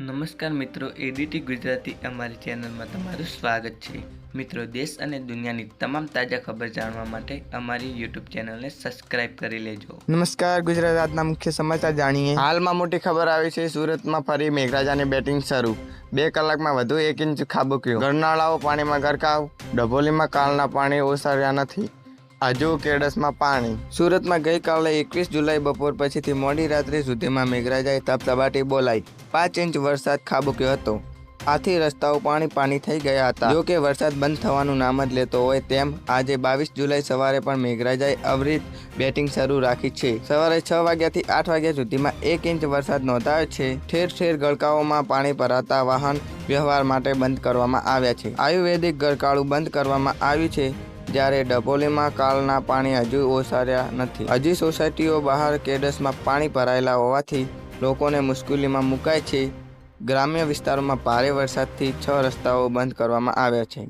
નમસ્કાર મિત્રો એડીટી ગુજરાતી અમારી ચેનલમાં તમારું સ્વાગત છે. મિત્રો, દેશ અને દુનિયાની તમામ તાજા ખબર જાણવા માટે અમારી યુટ્યુબ ચેનલને સબસ્ક્રાઇબ કરી લેજો. નમસ્કાર, ગુજરાત આજના મુખ્ય સમાચાર જાણીએ. હાલમાં મોટી ખબર આવી છે, સુરતમાં ફરી મેઘરાજાની બેટિંગ શરૂ. બે કલાકમાં વધુ એક ઇંચ ખાબક્યો. ગરનાળાઓ પાણીમાં ગરકાવ, ડભોલીમાં કાલના પાણી ઓસર્યા નથી. હજુ કેડસમાં પાણી. સુરતમાં ગઈકાલે એકવીસ જુલાઈ બપોર પછીથી મોડી રાત્રે સુધીમાં મેઘરાજાએ તપતબાટી બોલાઈ પાંચ ઇંચ વરસાદ ખાબક્યો હતો. આથી રસ્તાઓ પાણી પાણી થઈ ગયા હતા. જો કે વરસાદ બંધ થવાનું નામ જ લેતો હોય તેમ આજે બાવીસ જુલાઈ સવારે પણ મેઘરાજાએ અવિરત બેટિંગ શરૂ રાખી છે. સવારે છ વાગ્યાથી આઠ વાગ્યા સુધીમાં એક ઇંચ વરસાદ નોંધાયો છે. ઠેર ઠેર ગળકાઓમાં પાણી ભરાતા વાહન વ્યવહાર માટે બંધ કરવામાં આવ્યા છે. આયુર્વેદિક ગળકાળું બંધ કરવામાં આવ્યું છે. જ્યારે ડભોલીમાં કાલના પાણી હજુ ઓસાર્યા નથી. હજી સોસાયટીઓ બહાર કેડસમાં પાણી ભરાયેલા હોવાથી લોકોને મુશ્કેલીમાં મુકાય છે. ગ્રામ્ય વિસ્તારોમાં ભારે વરસાદથી છ રસ્તાઓ બંધ કરવામાં આવ્યા છે.